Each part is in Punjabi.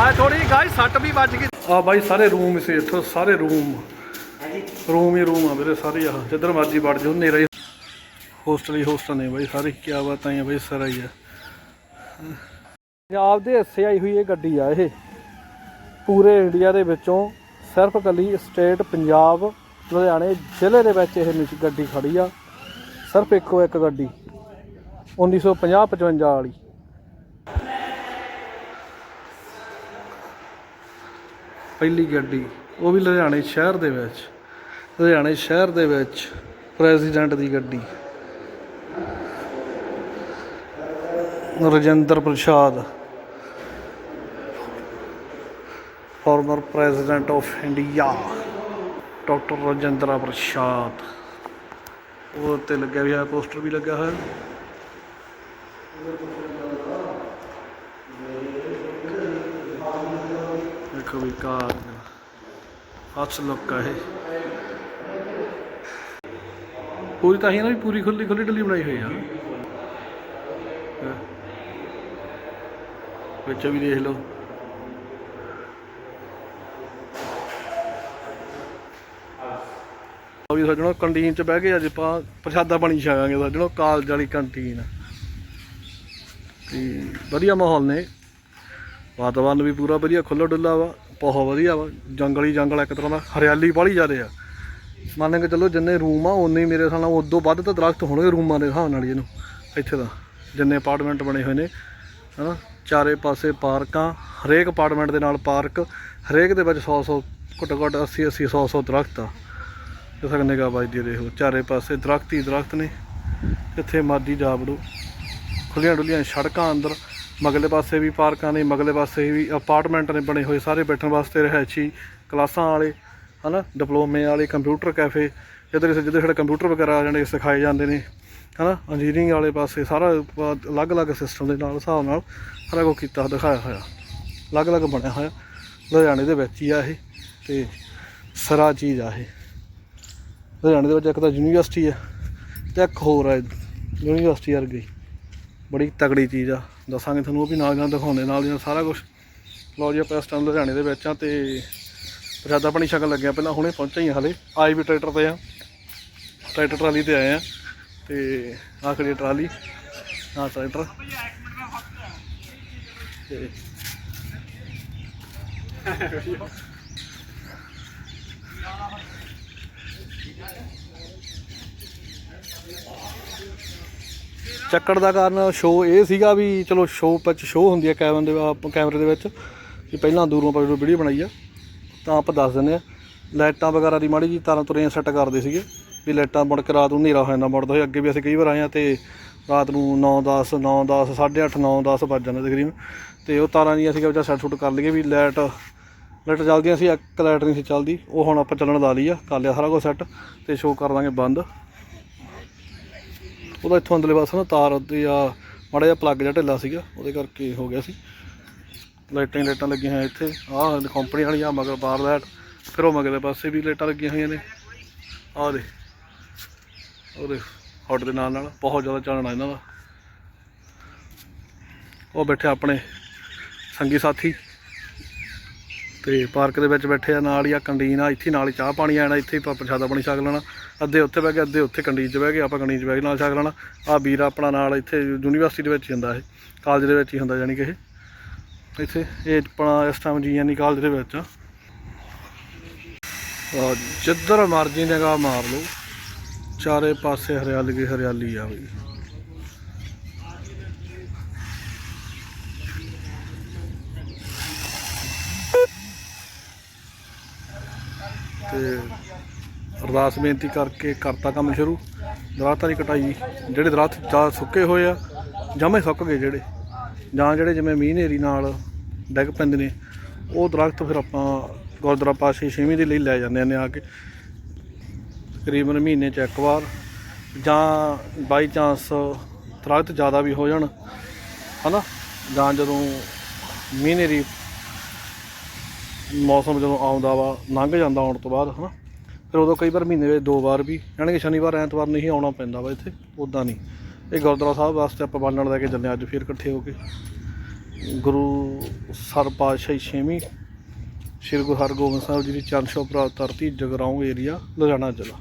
ਆ ਥੋੜੀ ਗਾਈ ਸੱਟ ਵੀ ਵੱਜ ਗਈ। ਆ ਬਾਈ ਸਾਰੇ ਰੂਮ ਇਸੇ ਇੱਥੋਂ ਸਾਰੇ ਰੂਮ। ਰੂਮ ਹੀ ਰੂਮ ਆ ਵੀਰੇ ਸਾਰੇ ਆ ਜਿੱਧਰ ਮਰਜ਼ੀ ਵੜ ਜਾਓ ਨੇਰਾ ਹੀ। ਹੋਸਟਲ ਹੀ ਹੋਸਟਲ ਨੇ ਬਾਈ ਸਾਰੇ ਕੀ ਬਾਤਾਂ ਆ ਬਾਈ ਸਾਰਾ ਹੀ ਆ। ਪੰਜਾਬ ਦੇ ਹਿੱਸੇ ਆਈ ਹੋਈ ਇਹ ਗੱਡੀ ਆ ਇਹ। ਪੂਰੇ ਇੰਡੀਆ ਦੇ ਵਿੱਚੋਂ ਸਿਰਫ ਕੱਲੀ ਸਟੇਟ ਪੰਜਾਬ ਲੁਧਿਆਣੇ ਜ਼ਿਲ੍ਹੇ ਦੇ ਵਿੱਚ ਇਹ ਗੱਡੀ ਖੜੀ ਆ। ਸਿਰਫ ਇੱਕੋ ਇੱਕ ਗੱਡੀ 1950 55 ਵਾਲੀ। ਪਹਿਲੀ ਗੱਡੀ, ਉਹ ਵੀ ਲੁਧਿਆਣੇ ਸ਼ਹਿਰ ਦੇ ਵਿੱਚ, ਲੁਧਿਆਣੇ ਸ਼ਹਿਰ ਦੇ ਵਿੱਚ ਪ੍ਰੈਜ਼ੀਡੈਂਟ ਦੀ ਗੱਡੀ। Rajinder Prasad former president of India doctor Rajendra Prasad. ਉਹ ਤੇ ਲੱਗਿਆ ਹੋਇਆ ਪੋਸਟਰ ਵੀ ਲੱਗਾ ਹੋਇਆ। ਦੇਖੋ ਵੀ ਕਾਰ ਹੱਥ ਲੁੱਕਾ ਇਹ। ਪੂਰੀ ਤਾਂ ਹੀ ਨਾ ਵੀ ਪੂਰੀ ਖੁੱਲੀ ਖੁੱਲੀ ਡੱਲੀ ਬਣਾਈ ਹੋਈ ਆ। ਵਿੱਚ ਵੀ ਦੇਖ ਲਓ। ਉਹ ਵੀ ਸੱਜਣੋ ਕੰਟੀਨ ਚ ਬਹਿ ਕੇ ਅੱਜ ਆਪਾਂ ਪ੍ਰਸ਼ਾਦਾ ਪਾਣੀ ਛਕਾਂਗੇ ਸੱਜਣੋ ਕਾਲਜ ਵਾਲੀ ਕੰਟੀਨ। ਤੇ ਵਧੀਆ ਮਾਹੌਲ ਨੇ। ਵਾਤਾਵਰਨ ਵੀ ਪੂਰਾ ਵਧੀਆ ਖੁੱਲਾ ਡੁੱਲਾ ਵਾ, ਬਹੁਤ ਵਧੀਆ ਵਾ, ਜੰਗਲੀ ਜੰਗਲ ਇੱਕ ਤਰ੍ਹਾਂ ਦਾ, ਹਰਿਆਲੀ ਬਾਹਲੀ ਜ਼ਿਆਦੇ ਆ। ਮੰਨ ਕੇ ਚੱਲੋ ਜਿੰਨੇ ਰੂਮ ਆ ਉਨੇ ਹੀ ਮੇਰੇ ਹਿਸਾਬ ਨਾਲ ਉਦੋਂ ਵੱਧ ਤਾਂ ਦਰਖਤ ਹੋਣਗੇ ਰੂਮਾਂ ਦੇ ਹਿਸਾਬ ਨਾਲ ਇਹਨੂੰ, ਇੱਥੇ ਦਾ ਜਿੰਨੇ ਅਪਾਰਟਮੈਂਟ ਬਣੇ ਹੋਏ ਨੇ, ਹਨਾ? ਚਾਰੇ ਪਾਸੇ ਪਾਰਕਾਂ, ਹਰੇਕ ਅਪਾਰਟਮੈਂਟ ਦੇ ਨਾਲ ਪਾਰਕ, ਹਰੇਕ ਦੇ ਵਿੱਚ 100 100 ਘੱਟੋ ਘੱਟ 80 80 100 100 ਦਰਖਤ ਆ। ਜਿਸ ਤੱਕ ਨਿਗਾਹ ਵੱਜਦੀ ਦੇਖੋ, ਚਾਰੇ ਪਾਸੇ ਦਰਖਤ ਹੀ ਦਰਖਤ ਨੇ ਇੱਥੇ ਮਰਜ਼ੀ ਜਾ ਵੜੋ। ਖੁੱਲੀਆਂ ਡੁੱਲੀਆਂ ਸੜਕਾਂ ਅੰਦਰ ਮਗਲੇ ਪਾਸੇ ਵੀ ਪਾਰਕਾਂ ਨੇ, ਮਗਲੇ ਪਾਸੇ ਵੀ ਅਪਾਰਟਮੈਂਟ ਨੇ ਬਣੇ ਹੋਏ, ਸਾਰੇ ਬੈਠਣ ਵਾਸਤੇ ਰਿਹਾਇਸ਼ੀ ਕਲਾਸਾਂ ਵਾਲੇ, ਹਨਾ, ਡਿਪਲੋਮੇ ਵਾਲੇ ਕੰਪਿਊਟਰ ਕੈਫੇ ਜਿੱਧਰ ਜਿੱਧਰ ਸਾਡੇ ਕੰਪਿਊਟਰ ਵਗੈਰਾ ਜਿਹੜੇ ਸਿਖਾਏ ਜਾਂਦੇ ਨੇ, ਹਨਾ ਇੰਜੀਨੀਅਰਿੰਗ ਵਾਲੇ ਪਾਸੇ, ਸਾਰਾ ਅਲੱਗ-ਅਲੱਗ ਸਿਸਟਮ ਦੇ ਨਾਲ, ਹਿਸਾਬ ਨਾਲ ਸਾਰਾ ਕੁਝ ਕੀਤਾ, ਦਿਖਾਇਆ ਹੋਇਆ। ਅਲੱਗ-ਅਲੱਗ ਬਣਿਆ ਹੋਇਆ। ਲੁਧਿਆਣੇ ਦੇ ਵਿੱਚ ਹੀ ਆ ਇਹ, ਤੇ ਸਰਾ ਚੀਜ਼ ਆ ਇਹ। ਲੁਧਿਆਣੇ ਦੇ ਵਿੱਚ ਇੱਕ ਤਾਂ ਯੂਨੀਵਰਸਿਟੀ ਹੈ ਤੇ ਇੱਕ ਹੋਰ ਹੈ ਯੂਨੀਵਰਸਿਟੀ ਵਰਗੀ। ਬੜੀ ਤਗੜੀ ਚੀਜ਼ ਆ। ਦੱਸਾਂਗੇ ਤੁਹਾਨੂੰ ਉਹ ਵੀ ਨਾਲ ਨਾਲ ਦਿਖਾਉਂਦੇ, ਨਾਲ ਦੀ ਨਾਲ ਸਾਰਾ ਕੁਝ ਲਓ ਜੀ, ਆਪਾਂ ਇਸ ਟਾਈਮ ਲੁਧਿਆਣੇ ਦੇ ਵਿੱਚ ਆ ਤੇ ਪ੍ਰਸ਼ਾਦਾ ਪਾਣੀ ਸ਼ਕਲ ਲੱਗਿਆ ਪਹਿਲਾਂ ਹੁਣੇ ਪਹੁੰਚੇ ਹੀ ਆ ਹਲੇ। ਆਏ ਵੀ ਟਰੈਕਟਰ ਤੇ ਆ। ਟਰੈਕਟਰ ਟਰਾਲੀ ਤੇ ਆਏ ਆ। ਤੇ ਆਖਰੀ ਟਰਾਲੀ। ਆ ਟਰੈਕਟਰ। ਤੇ ਚੱਕੜ ਦਾ ਕਾਰਨ ਸ਼ੋਅ ਇਹ ਸੀਗਾ ਵੀ ਚਲੋ ਸ਼ੋਅ ਵਿੱਚ ਸ਼ੋਅ ਹੁੰਦੀ ਹੈ ਕੈਮਰੇ ਦੇ ਕੈਮਰੇ ਦੇ ਵਿੱਚ ਕਿ ਪਹਿਲਾਂ ਦੂਰੋਂ ਆਪਾਂ ਜਦੋਂ ਵੀਡੀਓ ਬਣਾਈ ਆ, ਤਾਂ ਆਪਾਂ ਦੱਸ ਦਿੰਦੇ ਆ, ਲਾਈਟਾਂ ਵਗੈਰਾ ਦੀ ਮਾੜੀ ਜੀ ਤਾਰਾਂ ਤੁਰੀਆਂ ਸੈੱਟ ਕਰਦੇ ਸੀਗੇ, ਵੀ ਲਾਈਟਾਂ ਮੁੜ ਕੇ ਰਾਤ ਨੂੰ ਹਨੇਰਾ ਹੋ ਜਾਂਦਾ, ਮੁੜਦਾ ਹੋਇਆ, ਅੱਗੇ ਵੀ ਅਸੀਂ ਕਈ ਵਾਰ ਆਏ ਆ ਤੇ ਰਾਤ ਨੂੰ 9 10 9 10 8:30 9 10 ਵੱਜ ਜਾਂਦੇ ਤਕਰੀਬਨ, ਤੇ ਉਹ ਤਾਰਾਂ ਦੀਆਂ ਸੀਗਾ ਕਿਹਾ ਸੈੱਟ ਸੁੱਟ ਕਰ ਲਈਏ ਵੀ ਲਾਈਟ ਲਾਈਟ ਚੱਲਦੀਆਂ ਸੀ, ਇੱਕ ਲਾਈਟ ਨਹੀਂ ਸੀ ਚੱਲਦੀ, ਉਹ ਹੁਣ ਆਪਾਂ ਚੱਲਣ ਲਾ ਲਈ ਆ, ਕਰ ਲਿਆ ਸਾਰਾ ਕੁਝ ਸੈੱਟ ਤੇ ਸ਼ੋਅ ਕਰ ਦਾਂਗੇ ਬੰਦ। ਉਹਦਾ ਇੱਥੋਂ ਅੰਦਰਲੇ ਪਾਸੇ ਨਾ ਤਾਰ 'ਤੇ ਆ ਮਾੜਾ ਜਿਹਾ ਪਲੱਗ ਜਿਹਾ ਢਿੱਲਾ ਸੀਗਾ, ਉਹਦੇ ਕਰਕੇ ਹੋ ਗਿਆ ਸੀ। ਲਾਈਟਾਂ ਹੀ ਲਾਈਟਾਂ ਲੱਗੀਆਂ ਹੋਈਆਂ ਇੱਥੇ। ਆਹ ਕੰਪਨੀ ਵਾਲੀਆਂ ਮਗਰ ਬਾਰ ਲਾਈਟ ਫਿਰ ਉਹ ਮਗਰਲੇ ਪਾਸੇ ਵੀ ਲਾਈਟਾਂ ਲੱਗੀਆਂ ਹੋਈਆਂ ਨੇ। ਆਹ ਦੇ ਉਹਦੇ ਹੌਟ ਦੇ ਨਾਲ ਨਾਲ ਬਹੁਤ ਜ਼ਿਆਦਾ ਚੱਲਣਾ ਇਹਨਾਂ ਦਾ। ਉਹ ਬੈਠੇ ਆਪਣੇ ਸੰਗੀ ਸਾਥੀ। ਤੇ ਪਾਰਕ ਦੇ ਵਿੱਚ ਬੈਠੇ ਆ, ਨਾਲ ਹੀ ਆ ਕੰਡੀਨ ਆ, ਇੱਥੇ ਨਾਲ ਹੀ ਚਾਹ ਪਾਣੀ ਆਣਾ ਇੱਥੇ ਹੀ ਆਪਾਂ ਪ੍ਰਸ਼ਾਦਾ ਪਾਣੀ ਛਕ ਲੈਣਾ। ਅੱਧੇ ਉੱਥੇ ਬਹਿ ਗਏ, ਅੱਧੇ ਉੱਥੇ ਕੰਡੀਨ 'ਚ ਬਹਿ ਗਏ, ਆਪਾਂ ਕੰਡੀਨ 'ਚ ਬਹਿ ਗਏ, ਨਾਲ ਛਕ ਲੈਣਾ ਆ ਵੀਰ ਆਪਣਾ ਨਾਲ ਇੱਥੇ ਯੂਨੀਵਰਸਿਟੀ ਦੇ ਵਿੱਚ ਹੀ ਹੁੰਦਾ ਇਹ ਕਾਲਜ ਦੇ ਵਿੱਚ ਹੀ ਹੁੰਦਾ ਜਾਨੀ ਕਿ ਇਹ। ਇੱਥੇ ਇਹ ਆਪਣਾ ਇਸ ਟਾਈਮ ਜੀ ਜੀਐਨਈ ਕਾਲਜ ਦੇ ਵਿੱਚ ਆ। ਜਿੱਧਰ ਮਰਜ਼ੀ ਨਿਗਾਹ ਮਾਰ ਲਓ, ਚਾਰੇ ਪਾਸੇ ਹਰਿਆਲੀ ਹਰਿਆਲੀ ਆ ਬਈ। ਤੇ ਅਰਦਾਸ ਬੇਨਤੀ ਕਰਕੇ ਕਰਤਾ ਕੰਮ ਸ਼ੁਰੂ। ਦਰਖਤਾਂ ਦੀ ਕਟਾਈ, ਜਿਹੜੇ ਦਰਖਤ ਜ਼ਿਆਦਾ ਸੁੱਕੇ ਹੋਏ ਆ, ਜਮੇ ਸੁੱਕ ਗਏ ਜਿਹੜੇ। ਜਾਂ ਜਿਹੜੇ ਜਿਵੇਂ ਮੀਂਹ ਹਨੇਰੀ ਨਾਲ ਡਿੱਗ ਪੈਂਦੇ ਨੇ, ਉਹ ਦਰਖਤ ਫਿਰ ਆਪਾਂ ਗੁਰਦੁਆਰਾ ਪਾਸੇ ਛੇਵੀਂ ਦੇ ਲਈ ਲੈ ਜਾਂਦੇ ਨੇ ਆ ਕੇ। ਤਕਰੀਬਨ ਮਹੀਨੇ ਚ ਇੱਕ ਵਾਰ, ਜਾਂ ਬਾਈ ਚਾਂਸ ਦਰਖਤ ਜ਼ਿਆਦਾ ਵੀ ਹੋ ਜਾਣ, ਹਨਾ? ਜਾਂ ਜਦੋਂ ਮੀਂਹ ਹਨੇਰੀ ਮੌਸਮ ਜਦੋਂ ਆਉਂਦਾ ਵਾ, ਲੰਘ ਜਾਂਦਾ ਆਉਣ ਤੋਂ ਬਾਅਦ, ਹਨਾ? ਫਿਰ ਉਦੋਂ ਕਈ ਵਾਰ ਮਹੀਨੇ ਵਿੱਚ ਦੋ ਵਾਰ ਵੀ, ਯਾਨੀ ਕਿ ਸ਼ਨੀਵਾਰ, ਐਤਵਾਰ ਨਹੀਂ ਆਉਣਾ ਪੈਂਦਾ ਵਾ ਇੱਥੇ ਉਦਾਂ ਨਹੀਂ। ਇਹ ਗੁਰਦੁਆਰਾ ਸਾਹਿਬ ਵਾਸਤੇ ਆਪਾਂ ਬਾਲਣ ਲੈ ਕੇ ਚੱਲੇ ਅੱਜ ਫਿਰ ਇਕੱਠੇ ਹੋ ਕੇ। ਗੁਰੂ ਸਰ ਪਾਤਸ਼ਾਹੀ ਛੇਵੀਂ, ਸ਼੍ਰੀ ਗੁਰੂ ਹਰਗੋਬਿੰਦ ਸਾਹਿਬ ਜੀ ਦੀ ਚਰਨ ਛੋਹ ਪ੍ਰਾਪਤ ਧਰਤੀ, ਜਗਰਾਉਂ ਏਰੀਆ, ਲੁਧਿਆਣਾ ਜ਼ਿਲ੍ਹਾ,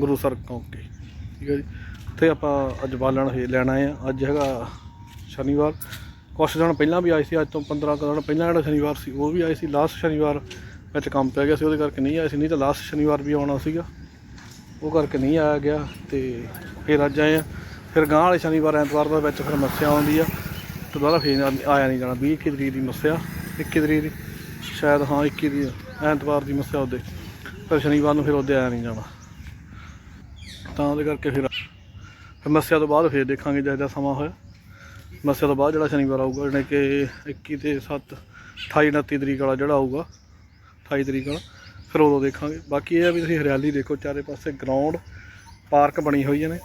ਗੁਰੂ ਸਰ ਕੌਂਕੇ। ਠੀਕ ਹੈ ਜੀ? ਉੱਥੇ ਆਪਾਂ ਅੱਜ ਬਾਲਣ ਹੈ ਲੈਣ ਆਏ ਆ ਅੱਜ ਹੈਗਾ ਸ਼ਨੀਵਾਰ। ਕੁਛ ਦਿਨ ਪਹਿਲਾਂ ਵੀ ਆਏ ਸੀ, ਅੱਜ ਤੋਂ 15 ਕੁ ਦਿਨ ਪਹਿਲਾਂ ਜਿਹੜਾ ਸ਼ਨੀਵਾਰ ਸੀ, ਉਹ ਵੀ ਆਏ ਸੀ। ਲਾਸਟ ਸ਼ਨੀਵਾਰ ਵਿੱਚ ਕੰਮ ਪੈ ਗਿਆ ਸੀ, ਉਹਦੇ ਕਰਕੇ ਨਹੀਂ ਆਇਆ ਸੀ, ਨਹੀਂ ਤਾਂ ਲਾਸਟ ਸ਼ਨੀਵਾਰ ਵੀ ਆਉਣਾ ਸੀਗਾ। ਉਹ ਕਰਕੇ ਨਹੀਂ ਆਇਆ ਗਿਆ ਤੇ ਫਿਰ ਅੱਜ ਆਏ ਆ। ਫਿਰ ਗਾਂ ਵਾਲੇ ਸ਼ਨੀਵਾਰ, ਐਤਵਾਰ ਦਾ ਵਿੱਚ ਫਿਰ ਮੱਸਿਆ ਆਉਂਦੀ ਆ। ਤੇ ਦੁਬਾਰਾ ਫੇਰ ਆਇਆ ਨਹੀਂ ਜਾਣਾ 20 ਇੱਕੀ ਤਰੀਕ ਦੀ ਮੱਸਿਆ 21 ਤਰੀਕ ਦੀ। ਸ਼ਾਇਦ ਹਾਂ 21 ਦੀ, ਐਤਵਾਰ ਦੀ ਮੱਸਿਆ ਉਹਦੇ। ਫਿਰ ਸ਼ਨੀਵਾਰ ਨੂੰ ਫਿਰ ਉਹਦੇ ਆਇਆ ਨਹੀਂ ਜਾਣਾ। ਤਾਂ ਉਹਦੇ ਕਰਕੇ ਫਿਰ ਫਿਰ ਮੱਸਿਆ ਤੋਂ ਬਾਅਦ ਫਿਰ ਦੇਖਾਂਗੇ ਜਿਹੋ ਸਮਾਂ ਹੋਇਆ। ਮੱਸਿਆ ਤੋਂ ਬਾਅਦ ਜਿਹੜਾ ਸ਼ਨੀਵਾਰ ਆਊਗਾ, ਜਾਣੀ ਕਿ 21 ਤੇ 7 28 29 ਤਰੀਕ ਵਾਲਾ ਜਿਹੜਾ ਆਊਗਾ। 28 ਤਰੀਕ ਵਾਲਾ ਫਿਰ ਉਦੋਂ ਦੇਖਾਂਗੇ। ਬਾਕੀ ਇਹ ਆ ਵੀ ਤੁਸੀਂ ਹਰਿਆਲੀ ਦੇਖੋ, ਚਾਰੇ ਪਾਸੇ ਗਰਾਊਂਡ ਪਾਰਕ ਬਣੀ ਹੋਈ ਨੇ।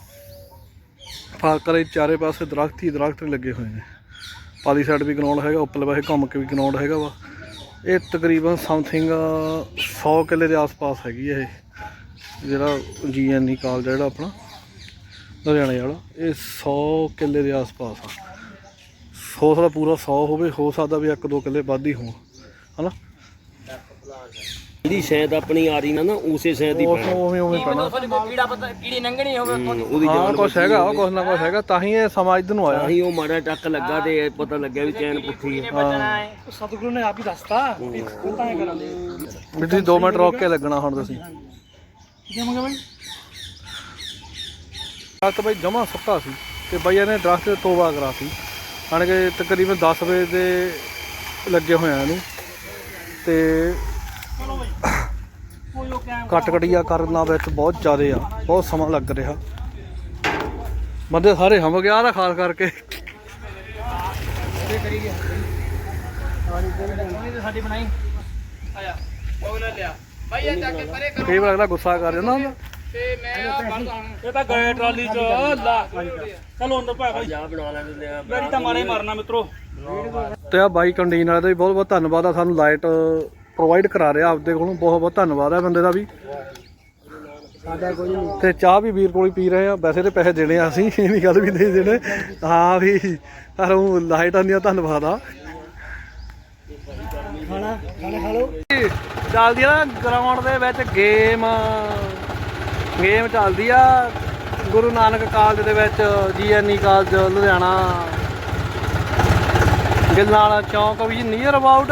ਪਾਰਕ ਦੇ ਚਾਰੇ ਪਾਸੇ ਦਰਖਤ ਹੀ ਦਰਖਤ ਲੱਗੇ ਹੋਏ ਨੇ। ਪਾਲੀ ਸਾਈਡ ਵੀ ਗਰਾਊਂਡ ਹੈਗਾ, ਉੱਪਰਲੇ ਪਾਸੇ ਘੁੰਮ ਕੇ ਵੀ ਗਰਾਊਂਡ ਹੈਗਾ ਵਾ। ਇਹ ਤਕਰੀਬਨ ਸਮਥਿੰਗ 100 ਕਿੱਲੇ ਦੇ ਆਸ-ਪਾਸ ਹੈਗੀ ਇਹ। ਜਿਹੜਾ ਜੀਐਨਈ ਕਾਲਜ ਆ ਜਿਹੜਾ ਆਪਣਾ, ਲੁਧਿਆਣੇ ਵਾਲਾ, ਇਹ 100 ਕਿੱਲੇ ਦੇ ਆਸ-ਪਾਸ ਆ। ਹੋ ਸਕਦਾ ਪੂਰਾ 100 ਹੋਵੇ, ਹੋ ਸਕਦਾ ਵੀ ਇੱਕ ਦੋ ਕਿੱਲੇ ਵੱਧ ਹੀ ਹੋਣ, ਹਨਾ? ਜਿਹੜੀ ਸ਼ਾਇਦ ਆਪਣੀ ਆ ਰਹੀ ਨਾ ਨਾ ਉਸੇ ਸ਼ਾਇਦ ਦੀ ਉਹ ਪੈਣਾ ਉਵੇਂ ਉਵੇਂ ਪੈਣਾ ਕੋਲ ਕੀੜਾ ਪਤਾ ਕੀੜੀ ਲੰਘਣੀ ਹੋਵੇ ਹੂੰ, ਉਹਦੀ ਹਾਂ ਜਾਨ ਕੁਛ ਹੈਗਾ ਉਹ ਕੁਛ ਨਾ ਕੁਛ ਹੈਗਾ ਤਾਂ ਹੀ ਇਹ ਸਮਾਂ ਇੱਧਰ ਨੂੰ ਆਇਆ। ਆਹੀ ਉਹ ਮਾੜਾ ਟੱਕ ਲੱਗਾ ਤੇ ਇਹ ਪਤਾ ਲੱਗਿਆ ਵੀ ਚੈਨ ਪੁੱਠੀ ਹੈ। ਹੈ। ਸਤਿਗੁਰੂ ਨੇ ਆਪ ਹੀ ਦੱਸਤਾ ਵੀ ਉਹ ਤਾਂ ਐ ਕਰਾਂਗੇ ਵੀ ਤੁਸੀਂ 2 ਮਿੰਟ ਰੋਕ ਕੇ ਲੱਗਣਾ ਹੁਣ ਤੁਸੀਂ। ਦੇਵਾਂਗੇ ਬਾਈ? ਦਰਖਤ ਬਈ ਜਮਾ ਸੁੱਕਾ ਸੀ ਤੇ ਬਈ ਇਹਨੇ ਦਰਖਤ ਤੇ ਤੋਬਾ ਕਰਾਤੀ ਹਾਣ ਕਿ ਤਕਰੀਬਨ 10 ਵਜੇ ਦੇ ਲੱਗੇ ਹੋਏ ਆ ਇਹਨੂੰ। ਤੇ ਕੋਈ ਉਹ ਕੈਮ ਕੱਟ ਕਟੀਆ ਕਰਨਾ ਵਿੱਚ ਬਹੁਤ ਜ਼ਿਆਦਾ ਆ ਬਹੁਤ ਸਮਾਂ ਲੱਗ ਰਿਹਾ। ਬੰਦੇ ਸਾਰੇ ਹਮ ਗਿਆ ਨਾ ਖਾਸ ਕਰਕੇ। ਸਾਡੀ ਬਣਾਈ ਆਇਆ ਉਹ ਨਾ ਲਿਆ ਭਾਈ ਇਹ ਜਾ ਕੇ ਪਰੇ ਕਰੋ ਕਈ ਵਾਰ ਅਗਲਾ ਗੁੱਸਾ ਕਰ ਜਾਂਦਾ ਹੁੰਦਾ ਤੇ ਮੈਂ ਇਹ ਤਾਂ ਗਏ ਟਰਾਲੀ ਚ ਲਾ। ਚਲੋ ਅੰਦਰ ਭਾਈ ਜਾ ਬਣਾ ਲੈਂਦੇ ਆ। ਮੇਰੀ ਤਾਂ ਮਾਰੇ ਮਾਰਨਾ ਮਿੱਤਰੋ। ਤੇ ਆ ਬਾਈ ਕੰਡੀਨ ਵਾਲੇ ਦਾ ਵੀ ਬਹੁਤ ਬਹੁਤ ਧੰਨਵਾਦ ਆ ਸਾਨੂੰ ਲਾਈਟ ਪ੍ਰੋਵਾਈਡ ਕਰਾ ਰਿਹਾ ਆਪਦੇ ਕੋਲੋਂ ਬਹੁਤ ਬਹੁਤ ਧੰਨਵਾਦ ਆ ਬੰਦੇ ਦਾ ਵੀ। ਸਾਡਾ ਕੋਈ ਨਹੀਂ। ਤੇ ਚਾਹ ਵੀ ਵੀਰ ਕੋਲ ਹੀ ਪੀ ਰਹੇ ਆ ਵੈਸੇ ਤੇ ਪੈਸੇ ਦੇਣੇ ਆ ਅਸੀਂ ਇਹ ਨਹੀਂ ਗੱਲ ਵੀ ਨਹੀਂ ਦੇਣੇ। ਹਾਂ ਵੀ ਪਰ ਉਹ ਲਾਈਟ ਆਂਦੀਆਂ ਧੰਨਵਾਦ ਆ। ਖਾਣਾ ਖਾਣਾ ਖਾ ਲਓ। ਚੱਲਦੀ ਆ ਗਰਾਊਂਡ ਦੇ ਵਿੱਚ ਗੇਮ ਗੇਮ ਚੱਲਦੀ ਆ ਗੁਰੂ ਨਾਨਕ ਕਾਲਜ ਦੇ ਵਿੱਚ GNE college Ludhiana. ਗਿੱਲਾਂ Chowk we near about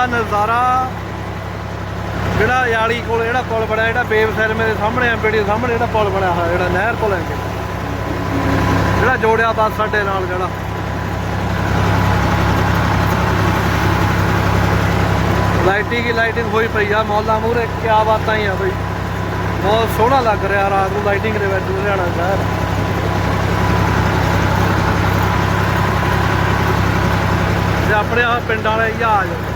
the ਨਜ਼ਾਰਾ ਜਿਹੜਾ ਯਾਲੀ ਕੋਲ ਜਿਹੜਾ ਪੁਲ ਬਣਿਆ, ਜਿਹੜਾ ਬੇਬ ਸੈਰ ਮੇਰੇ ਸਾਹਮਣੇ ਐਮਪੀਡੀ ਦੇ ਸਾਹਮਣੇ ਜਿਹੜਾ ਪੁਲ ਬਣਿਆ ਹੋਇਆ, ਜਿਹੜਾ ਨਹਿਰ ਪੁਲ ਹੈ ਜਿਹੜਾ ਜੋੜਿਆ ਬੱਸ ਸਾਡੇ ਨਾਲ ਜਿਹੜਾ। ਲਾਈਟਿੰਗ ਹੀ ਲਾਈਟਿੰਗ ਹੋਈ ਪਈ ਆ, ਮੌਲਾ ਮੂਰੇ ਕੀ ਬਾਤਾਂ ਹੀ ਆ ਬਈ। ਬਹੁਤ ਸੋਹਣਾ ਲੱਗ ਰਿਹਾ ਰਾਤ ਨੂੰ ਲਾਈਟਿੰਗ ਦੇ ਵਿੱਚ ਲੁਧਿਆਣਾ ਸ਼ਹਿਰ। ਤੇ ਆਪਣੇ ਆ ਪਿੰਡ ਵਾਲੇ ਹੀ ਆ ਜਾਓ